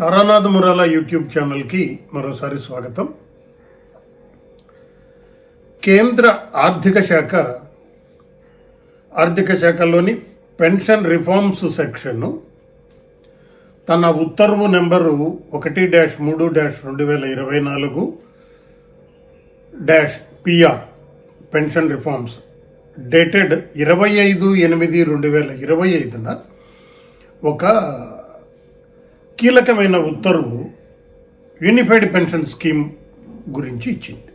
Taranath Murala YouTube ఛానల్కి మరోసారి స్వాగతం. కేంద్ర ఆర్థిక శాఖ ఆర్థిక శాఖలోని పెన్షన్ రిఫార్మ్స్ సెక్షన్ తన ఉత్తర్వు నెంబరు ఒకటి డాష్ మూడు డాష్ రెండు వేల ఇరవై నాలుగు dash PR pension reforms dated ఇరవై ఐదు ఎనిమిది రెండు వేల ఇరవై ఐదున ఒక కీలకమైన ఉత్తర్వు యూనిఫైడ్ పెన్షన్ స్కీమ్ గురించి ఇచ్చింది.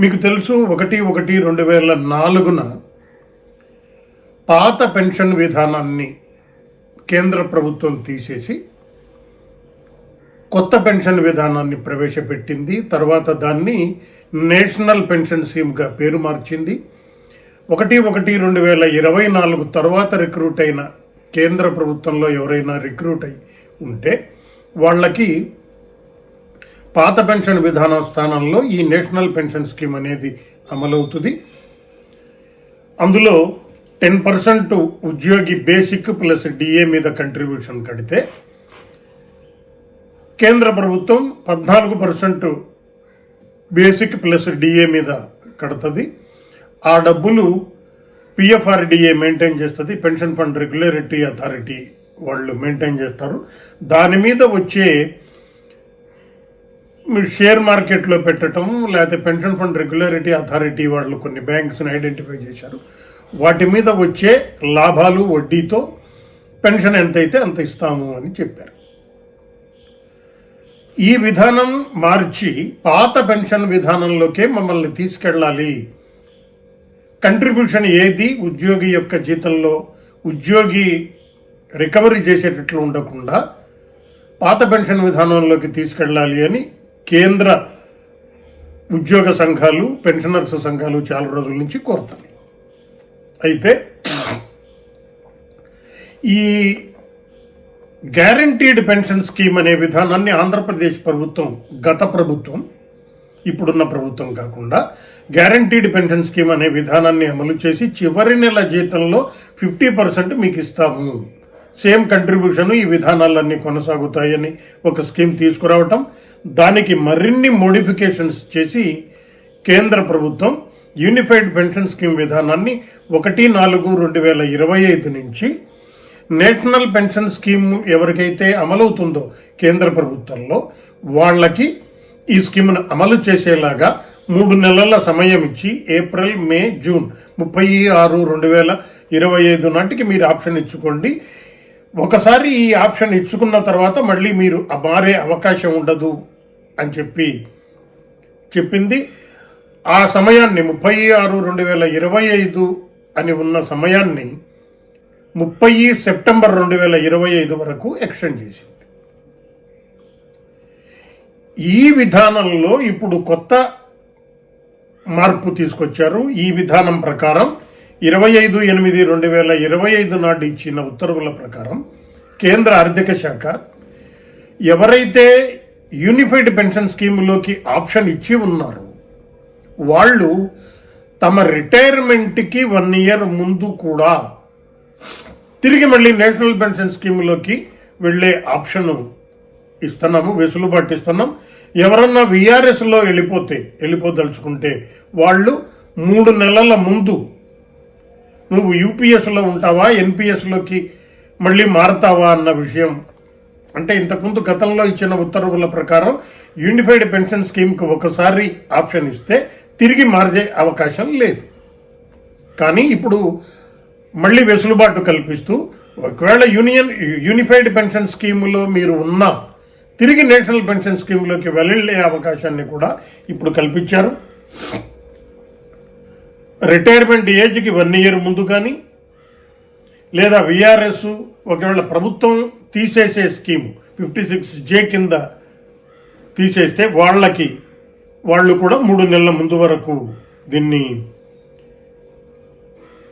మీకు తెలుసు ఒకటి ఒకటి రెండు వేల నాలుగున పాత పెన్షన్ విధానాన్ని కేంద్ర ప్రభుత్వం తీసేసి కొత్త పెన్షన్ విధానాన్ని ప్రవేశపెట్టింది. తర్వాత దాన్ని నేషనల్ పెన్షన్ స్కీమ్గా పేరు మార్చింది. ఒకటి ఒకటి రెండు వేల ఇరవై నాలుగు తర్వాత రిక్రూట్ అయిన కేంద్ర ప్రభుత్వంలో ఎవరైనా రిక్రూట్ అయి ఉంటే వాళ్ళకి పాత పెన్షన్ విధానం స్థానంలో ఈ నేషనల్ పెన్షన్ స్కీమ్ అనేది అమలవుతుంది. అందులో టెన్ పర్సెంట్ ఉద్యోగి బేసిక్ ప్లస్ డిఏ మీద కంట్రిబ్యూషన్ కడితే కేంద్ర ప్రభుత్వం పద్నాలుగు పర్సెంట్ బేసిక్ ప్లస్ డిఏ మీద కడుతుంది. ఆ డబ్బులు పిఎఫ్ఆర్డిఏ మెయింటైన్ చేస్తుంది పెన్షన్ ఫండ్ రెగ్యులేటరీ అథారిటీ వాళ్ళు మెయింటైన్ చేస్తారు. దాని మీద వచ్చే మీరు షేర్ మార్కెట్లో పెట్టడం లేకపోతే పెన్షన్ ఫండ్ రెగ్యులారిటీ అథారిటీ వాళ్ళు కొన్ని బ్యాంక్స్ని ఐడెంటిఫై చేశారు. వాటి మీద వచ్చే లాభాలు వడ్డీతో పెన్షన్ ఎంతైతే అంత ఇస్తాము అని చెప్పారు. ఈ విధానం మార్చి పాత పెన్షన్ విధానంలోకే మమ్మల్ని తీసుకెళ్ళాలి. కంట్రిబ్యూషన్ ఏది? ఉద్యోగి యొక్క జీతంలో ఉద్యోగి రికవరీ చేసేటట్లు ఉండకుండా పాత పెన్షన్ విధానంలోకి తీసుకెళ్ళాలి అని కేంద్ర ఉద్యోగ సంఘాలు పెన్షనర్స్ సంఘాలు చాలా రోజుల నుంచి కోరుతున్నాయి. అయితే ఈ గ్యారంటీడ్ పెన్షన్ స్కీమ్ అనే విధానాన్ని ఆంధ్రప్రదేశ్ ప్రభుత్వం గత ప్రభుత్వం ఇప్పుడున్న ప్రభుత్వం కాకుండా గ్యారంటీడ్ పెన్షన్ స్కీమ్ అనే విధానాన్ని అమలు చేసి చివరి నెల జీతంలో ఫిఫ్టీ పర్సెంట్ మీకు ఇస్తాము. సేమ్ కంట్రిబ్యూషన్ ఈ విధానాలన్నీ కొనసాగుతాయని ఒక స్కీమ్ తీసుకురావటం. దానికి మరిన్ని మోడిఫికేషన్స్ చేసి కేంద్ర ప్రభుత్వం యూనిఫైడ్ పెన్షన్ స్కీమ్ విధానాన్ని ఒకటి నాలుగు రెండు వేల ఇరవై ఐదు నుంచి నేషనల్ పెన్షన్ స్కీమ్ ఎవరికైతే అమలవుతుందో కేంద్ర ప్రభుత్వంలో వాళ్ళకి ఈ స్కీమ్ను అమలు చేసేలాగా మూడు నెలల సమయం ఇచ్చి ఏప్రిల్ మే జూన్ ముప్పై ఆరు రెండు వేల ఇరవై ఐదు నాటికి మీరు ఆప్షన్ ఇచ్చుకోండి. ఒకసారి ఈ ఆప్షన్ ఇచ్చుకున్న తర్వాత మళ్ళీ మీరు మారే అవకాశం ఉండదు అని చెప్పి చెప్పింది. ఆ సమయాన్ని ముప్పై ఆరు రెండు వేల ఇరవై ఐదు అని ఉన్న సమయాన్ని ముప్పై సెప్టెంబర్ రెండు వేల ఇరవై ఐదు వరకు ఎక్స్టెండ్ చేసింది. ఈ విధానంలో ఇప్పుడు కొత్త మార్పు తీసుకొచ్చారు. ఈ విధానం ప్రకారం ఇరవై ఐదు ఎనిమిది రెండు వేల ఇరవై ఐదు నాటి ఇచ్చిన ఉత్తర్వుల ప్రకారం కేంద్ర ఆర్థిక శాఖ ఎవరైతే యూనిఫైడ్ పెన్షన్ స్కీమ్లోకి ఆప్షన్ ఇచ్చి ఉన్నారో వాళ్ళు తమ రిటైర్మెంట్కి వన్ ఇయర్ ముందు కూడా తిరిగి మళ్ళీ నేషనల్ పెన్షన్ స్కీమ్లోకి వెళ్ళే ఆప్షన్ ఇస్తున్నాము వెసులుబాటు ఇస్తున్నాం. ఎవరన్నా విఆర్ఎస్లో వెళ్ళిపోతే వెళ్ళిపోదలుచుకుంటే వాళ్ళు మూడు నెలల ముందు నువ్వు యూపీఎస్లో ఉంటావా ఎన్పిఎస్లోకి మళ్ళీ మారతావా అన్న విషయం. అంటే ఇంతకుముందు గతంలో ఇచ్చిన ఉత్తర్వుల ప్రకారం యూనిఫైడ్ పెన్షన్ స్కీమ్కి ఒకసారి ఆప్షన్ ఇస్తే తిరిగి మారే అవకాశం లేదు. కానీ ఇప్పుడు మళ్ళీ వెసులుబాటు కల్పిస్తూ ఒకవేళ యూనియన్ యూనిఫైడ్ పెన్షన్ స్కీములో మీరు ఉన్నా తిరిగి నేషనల్ పెన్షన్ స్కీమ్లోకి వెళ్ళే అవకాశాన్ని కూడా ఇప్పుడు కల్పించారు. రిటైర్మెంట్ ఏజ్కి వన్ ఇయర్ ముందు కానీ లేదా విఆర్ఎస్ ఒకవేళ ప్రభుత్వం తీసేసే స్కీమ్ ఫిఫ్టీ సిక్స్ జే కింద తీసేస్తే వాళ్ళకి వాళ్ళు కూడా మూడు నెలల ముందు వరకు దీన్ని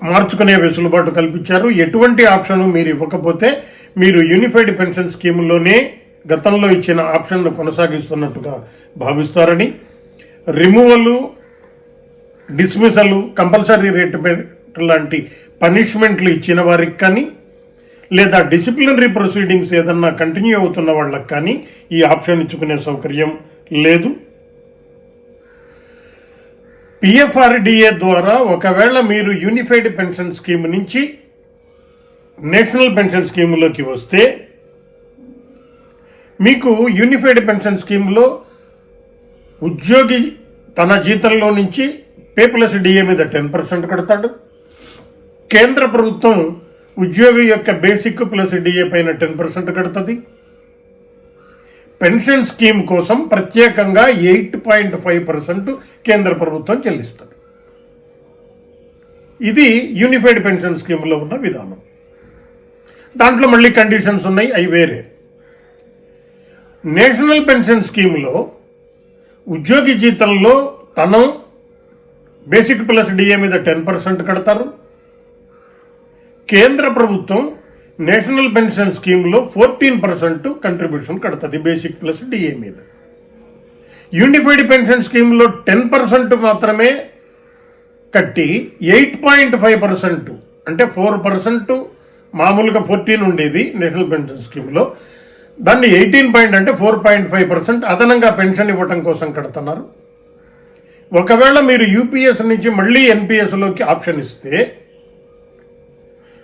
మార్చుకునే వెసులుబాటు కల్పించారు. ఎటువంటి ఆప్షన్ మీరు ఇవ్వకపోతే మీరు యూనిఫైడ్ పెన్షన్ స్కీమ్లోనే గతంలో ఇచ్చిన ఆప్షన్ను కొనసాగిస్తున్నట్టుగా భావిస్తారని. రిమూవల్ డిస్మిసల్ కంపల్సరీ రేట్ లాంటి పనిష్మెంట్లు ఇచ్చిన వారికి కానీ లేదా డిసిప్లినరీ ప్రొసీడింగ్స్ ఏదన్నా కంటిన్యూ అవుతున్న వాళ్ళకి కానీ ఈ ఆప్షన్ ఇచ్చుకునే సౌకర్యం లేదు. పిఎఫ్ఆర్డిఏ ద్వారా ఒకవేళ మీరు యూనిఫైడ్ పెన్షన్ స్కీమ్ నుంచి నేషనల్ పెన్షన్ స్కీమ్లోకి వస్తే మీకు యూనిఫైడ్ పెన్షన్ స్కీమ్లో ఉద్యోగి తన జీతంలో నుంచి పే ప్లస్ డిఏ మీద టెన్ పర్సెంట్ కడతాడు. కేంద్ర ప్రభుత్వం ఉద్యోగి యొక్క బేసిక్ ప్లస్ డిఏ పైన టెన్ పర్సెంట్ కడుతుంది. పెన్షన్ స్కీమ్ కోసం ప్రత్యేకంగా ఎయిట్ పాయింట్ ఫైవ్ పర్సెంట్ కేంద్ర ప్రభుత్వం చెల్లిస్తుంది. ఇది యూనిఫైడ్ పెన్షన్ స్కీమ్లో ఉన్న విధానం. దాంట్లో మళ్ళీ కండిషన్స్ ఉన్నాయి అవి వేరే. నేషనల్ పెన్షన్ స్కీమ్లో ఉద్యోగి జీతంలో తనం బేసిక్ ప్లస్ డిఏ మీద టెన్ పర్సెంట్ కడతారు. కేంద్ర ప్రభుత్వం నేషనల్ పెన్షన్ స్కీమ్లో ఫోర్టీన్ పర్సెంట్ కంట్రిబ్యూషన్ కడుతుంది బేసిక్ ప్లస్ డిఏ మీద. యూనిఫైడ్ పెన్షన్ స్కీమ్లో టెన్ పర్సెంట్ మాత్రమే కట్టి ఎయిట్ పాయింట్ ఫైవ్ పర్సెంట్ అంటే ఫోర్ పర్సెంట్ మామూలుగా ఫోర్టీన్ ఉండేది నేషనల్ పెన్షన్ స్కీమ్లో. దాన్ని ఎయిటీన్ పాయింట్ అంటే ఫోర్ పాయింట్ ఫైవ్ పర్సెంట్ అదనంగా పెన్షన్ ఇవ్వటం కోసం కడుతున్నారు. ఒకవేళ మీరు యూపీఎస్ నుంచి మళ్ళీ ఎన్పిఎస్లోకి ఆప్షన్ ఇస్తే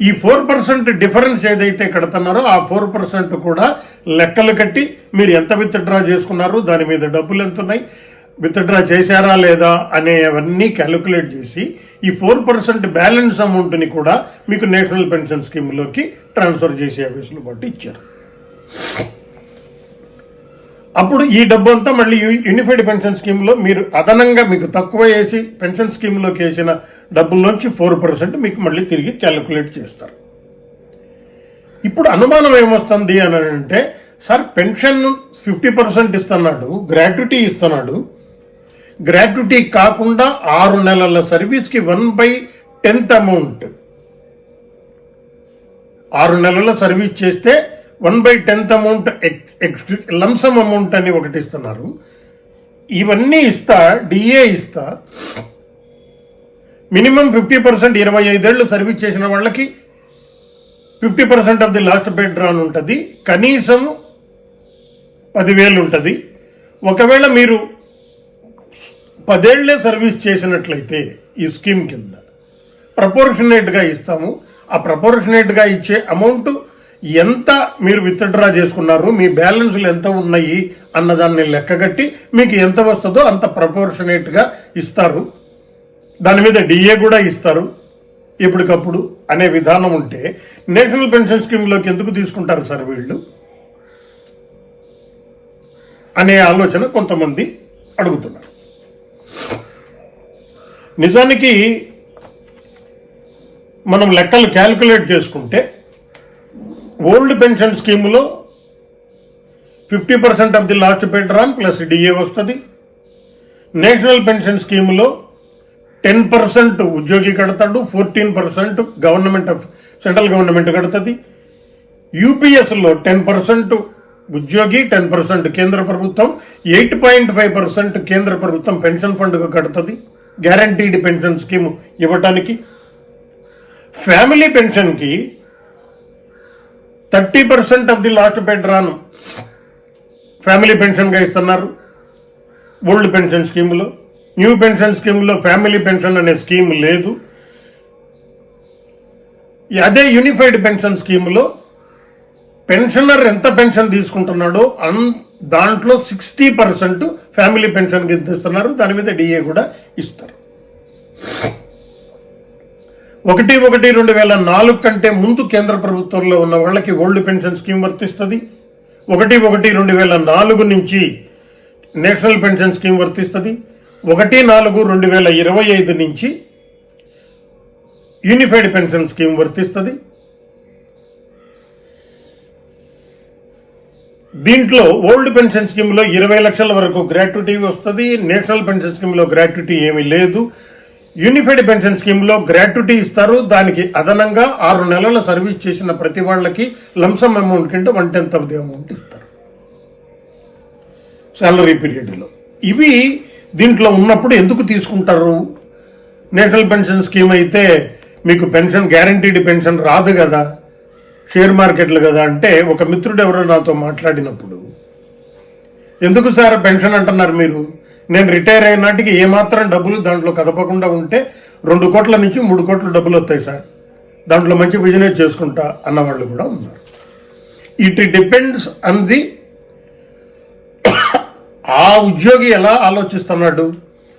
ఈ ఫోర్ పర్సెంట్ డిఫరెన్స్ ఏదైతే కడుతున్నారో ఆ ఫోర్ పర్సెంట్ కూడా లెక్కలు కట్టి మీరు ఎంత విత్డ్రా చేసుకున్నారు దాని మీద డబ్బులు ఎంత ఉన్నాయి విత్డ్రా చేశారా లేదా అనేవన్నీ క్యాలిక్యులేట్ చేసి ఈ ఫోర్ పర్సెంట్ బ్యాలెన్స్ అమౌంట్ని కూడా మీకు నేషనల్ పెన్షన్ స్కీమ్లోకి ట్రాన్స్ఫర్ చేసే వెసులుబాటు ఇచ్చారు. అప్పుడు ఈ డబ్బు అంతా మళ్ళీ యూనిఫైడ్ పెన్షన్ స్కీమ్లో మీరు అదనంగా మీకు తక్కువ వేసి పెన్షన్ స్కీమ్లోకి వేసిన డబ్బుల్లోంచి ఫోర్ పర్సెంట్ మీకు మళ్ళీ తిరిగి క్యాలిక్యులేట్ చేస్తారు. ఇప్పుడు అనుమానం ఏమొస్తుంది అని అంటే సార్ పెన్షన్ ఫిఫ్టీ పర్సెంట్ ఇస్తున్నాడు గ్రాట్యుటీ ఇస్తున్నాడు. గ్రాట్యుటీ కాకుండా ఆరు నెలల సర్వీస్కి వన్ బై టెన్త్ అమౌంట్ ఆరు నెలల సర్వీస్ చేస్తే one by tenth amount lump sum amount అని ఒకటి ఇస్తున్నారు. ఇవన్నీ ఇస్తా డిఏ ఇస్తా. మినిమం ఫిఫ్టీ పర్సెంట్ ఇరవై ఐదేళ్ళు సర్వీస్ చేసిన వాళ్ళకి fifty percent of the last paid drawn ఉంటుంది. కనీసం పదివేలు ఉంటుంది. ఒకవేళ మీరు పదేళ్ళే సర్వీస్ చేసినట్లయితే ఈ స్కీమ్ కింద ప్రపోర్షనేట్గా ఇస్తాము. ఆ ప్రపోర్షనేట్గా ఇచ్చే అమౌంట్ ఎంత మీరు విత్డ్రా చేసుకున్నారు మీ బ్యాలెన్స్లు ఎంత ఉన్నాయి అన్నదాన్ని లెక్కగట్టి మీకు ఎంత వస్తుందో అంత ప్రపోర్షనేట్గా ఇస్తారు. దాని మీద డిఏ కూడా ఇస్తారు. ఎప్పటికప్పుడు అనే విధానం ఉంటే నేషనల్ పెన్షన్ స్కీమ్లోకి ఎందుకు తీసుకుంటారు సార్ వీళ్ళు? అనే ఆలోచన కొంతమంది అడుగుతున్నారు. నిజానికి మనం లెక్కలు క్యాల్కులేట్ చేసుకుంటే old pension స్కీములో fifty percent of the last pay drawn plus DA వస్తుంది. నేషనల్ పెన్షన్ స్కీములో టెన్ పర్సెంట్ ఉద్యోగి కడతాడు fourteen percent government of central government కడుతుంది. యూపీఎస్లో టెన్ పర్సెంట్ ఉద్యోగి టెన్ పర్సెంట్ కేంద్ర ప్రభుత్వం ఎయిట్ పాయింట్ ఫైవ్ పర్సెంట్ కేంద్ర ప్రభుత్వం పెన్షన్ ఫండ్కు కడుతుంది గ్యారంటీడ్ పెన్షన్ స్కీమ్ ఇవ్వటానికి. Family పెన్షన్కి thirty percent of the last paid drawn. Family పెన్షన్గా ఇస్తున్నారు. ఓల్డ్ పెన్షన్ స్కీమ్లో. న్యూ పెన్షన్ స్కీమ్లో ఫ్యామిలీ పెన్షన్ అనే స్కీమ్ లేదు. అదే యూనిఫైడ్ పెన్షన్ స్కీమ్లో పెన్షనర్ ఎంత పెన్షన్ తీసుకుంటున్నాడో అన్ దాంట్లో సిక్స్టీ పర్సెంట్ ఫ్యామిలీ పెన్షన్కి ఇస్తున్నారు. దాని మీద డిఏ కూడా ఇస్తారు. ఒకటి ఒకటి రెండు వేల నాలుగు కంటే ముందు కేంద్ర ప్రభుత్వంలో ఉన్న వాళ్ళకి ఓల్డ్ పెన్షన్ స్కీమ్ వర్తిస్తుంది. ఒకటి ఒకటి రెండు వేల నాలుగు నుంచి నేషనల్ పెన్షన్ స్కీమ్ వర్తిస్తుంది. ఒకటి నాలుగు రెండు వేల ఇరవై ఐదు నుంచి యూనిఫైడ్ పెన్షన్ స్కీమ్ వర్తిస్తుంది. దీంట్లో ఓల్డ్ పెన్షన్ స్కీమ్లో ఇరవై లక్షల వరకు గ్రాట్యుటీ వస్తుంది. నేషనల్ పెన్షన్ స్కీమ్లో గ్రాట్యుటీ ఏమీ లేదు. యూనిఫైడ్ పెన్షన్ స్కీమ్లో గ్రాట్యుటీ ఇస్తారు. దానికి అదనంగా ఆరు నెలల సర్వీస్ చేసిన ప్రతి వాళ్ళకి లంసమ్ అమౌంట్ కింద one tenth of the amount ఇస్తారు. శాలరీ పీరియడ్లో ఇవి దీంట్లో ఉన్నప్పుడు ఎందుకు తీసుకుంటారు? నేషనల్ పెన్షన్ స్కీమ్ అయితే మీకు పెన్షన్ గ్యారంటీడ్ పెన్షన్ రాదు కదా? షేర్ మార్కెట్లు కదా అంటే ఒక మిత్రుడు ఎవరో నాతో మాట్లాడినప్పుడు ఎందుకు సార్ పెన్షన్ అంటున్నారు మీరు? నేను రిటైర్ అయిన నాటికి ఏమాత్రం డబ్బులు దాంట్లో కదపకుండా ఉంటే రెండు కోట్ల నుంచి మూడు కోట్ల డబ్బులు వస్తాయి సార్. దాంట్లో మంచి బిజినెస్ చేసుకుంటా అన్న వాళ్ళు కూడా ఉన్నారు. ఇట్ డిపెండ్స్ అన్ ది ఆ ఉద్యోగి ఎలా ఆలోచిస్తున్నాడు?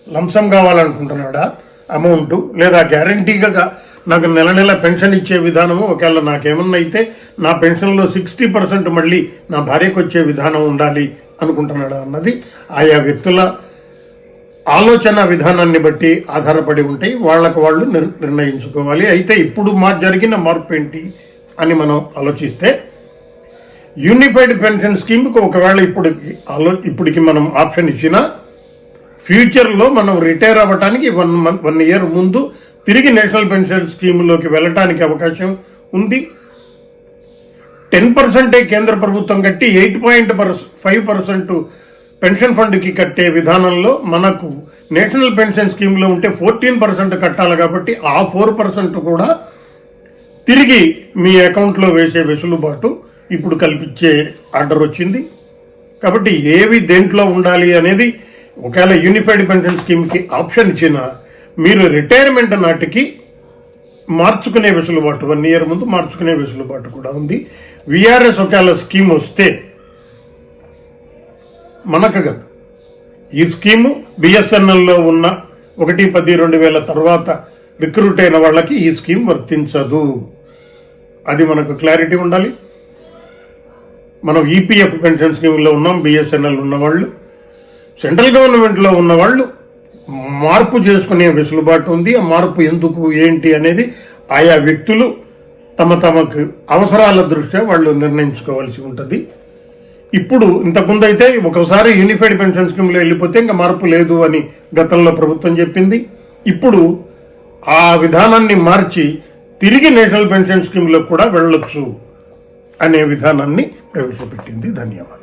లంసం కావాలనుకుంటున్నాడా? అమౌంట్ లేదా గ్యారంటీగా నాకు నెల నెల పెన్షన్ ఇచ్చే విధానము ఒకవేళ నాకేమన్నా అయితే నా పెన్షన్లో సిక్స్టీ పర్సెంట్ మళ్ళీ నా భార్యకు వచ్చే విధానం ఉండాలి అనుకుంటున్నాడా అన్నది ఆయా వ్యక్తుల ఆలోచన విధానాన్ని బట్టి ఆధారపడి ఉంటాయి. వాళ్ళకు వాళ్ళు నిర్- నిర్ణయించుకోవాలి. అయితే ఇప్పుడు మా జరిగిన మార్పు ఏంటి అని మనం ఆలోచిస్తే యూనిఫైడ్ పెన్షన్ స్కీమ్కి ఒకవేళ ఇప్పటికి ఆలో ఇప్పటికి మనం ఆప్షన్ ఇచ్చినా ఫ్యూచర్లో మనం రిటైర్ అవ్వటానికి వన్ మంత్ వన్ ఇయర్ ముందు తిరిగి నేషనల్ పెన్షన్ స్కీమ్లోకి వెళ్ళటానికి అవకాశం ఉంది. టెన్ పర్సెంటే కేంద్ర ప్రభుత్వం కట్టి eight point five percent pension ఫండ్కి కట్టే విధానంలో మనకు నేషనల్ పెన్షన్ స్కీమ్లో ఉంటే ఫోర్టీన్ పర్సెంట్ కట్టాలి కాబట్టి ఆ ఫోర్ పర్సెంట్ కూడా తిరిగి మీ అకౌంట్లో వేసే వెసులుబాటు ఇప్పుడు కల్పించే ఆర్డర్ వచ్చింది. కాబట్టి ఏవి దేంట్లో ఉండాలి అనేది ఒకవేళ యూనిఫైడ్ పెన్షన్ స్కీమ్కి ఆప్షన్ ఇచ్చినా మీరు రిటైర్మెంట్ నాటికి మార్చుకునే వెసులుబాటు వన్ ఇయర్ ముందు మార్చుకునే వెసులుబాటు కూడా ఉంది. విఆర్ఎస్ ఒకవేళ స్కీమ్ వస్తే మనకు ఈ స్కీము బిఎస్ఎన్ఎల్లో ఉన్న ఒకటి పది రెండు వేల తర్వాత రిక్రూట్ అయిన వాళ్ళకి ఈ స్కీమ్ వర్తించదు. అది మనకు క్లారిటీ ఉండాలి. మనం ఈపీఎఫ్ పెన్షన్ స్కీమ్లో ఉన్నాం బిఎస్ఎన్ఎల్ ఉన్నవాళ్ళు సెంట్రల్ గవర్నమెంట్లో ఉన్నవాళ్ళు మార్పు చేసుకునే వెసులుబాటు ఉంది. ఆ మార్పు ఎందుకు ఏంటి అనేది ఆయా వ్యక్తులు తమ తమకు అవసరాల దృష్ట్యా వాళ్ళు నిర్ణయించుకోవాల్సి ఉంటుంది. ఇప్పుడు ఇంతకుముందు అయితే ఒకసారి యూనిఫైడ్ పెన్షన్ స్కీమ్లో వెళ్ళిపోతే ఇంకా మార్పు లేదు అని గతంలో ప్రభుత్వం చెప్పింది. ఇప్పుడు ఆ విధానాన్ని మార్చి తిరిగి నేషనల్ పెన్షన్ స్కీమ్లో కూడా వెళ్ళొచ్చు అనే విధానాన్ని ప్రవేశపెట్టింది ధన్యవాదాలు.